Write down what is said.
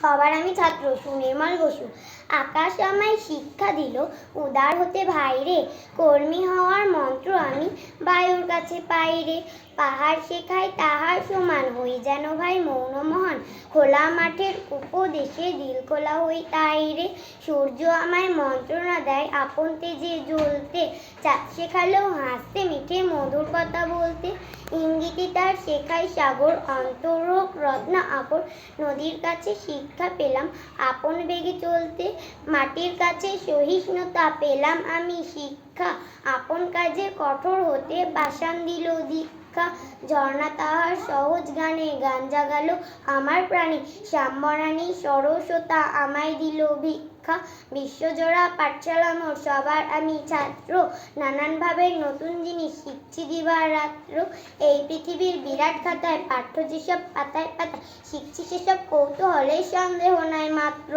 সবার আমি ছাত্র, সুনির্মল বসু। আকাশ আমায় শিক্ষা দিল, উদার হতে ভাইরে কর্মী হওয়ার মন্ত্র আমি বায়ুর কাছে পাইরে পাহাড় শেখায় তাহার সমান, হই যেন ভাই মৌন মহান। খোলা মাঠের উপদেশে দিল খোলা হই তাই রে। সূর্য আমায় মন্ত্রণা দেয়, আপন তেজে জ্বলতে। চাঁদ শেখালেও হাসতে, মিঠে মধুর কথা বলতে। ইঙ্গিতে তার শেখায় সাগর অন্তরক রত্ন আপন নদীর কাছে শিক্ষা পেলাম। আপন বেগে চলতে মাটির কাছে সহিষ্ণুতা পেলাম আমি। শিক্ষা আপন কাজে কঠোর হতে বাসান দিল দীক্ষা ঝর্ণা তাহার সহজ গানে গান জাগালো আমার প্রাণী। শ্যামরানী সরসতা আমায় দিল ভিক্ষা। বিশ্বজোড়া পাঠশালা মোর সবার আমি ছাত্র। নানানভাবে নতুন জিনিস শিখছি দিবার রাত্র। এই পৃথিবীর বিরাট খাতায় পাঠ্য যেসব পাতায় পাতায় শিখছি সেসব কৌতূহলের সন্দেহ নাই মাত্র।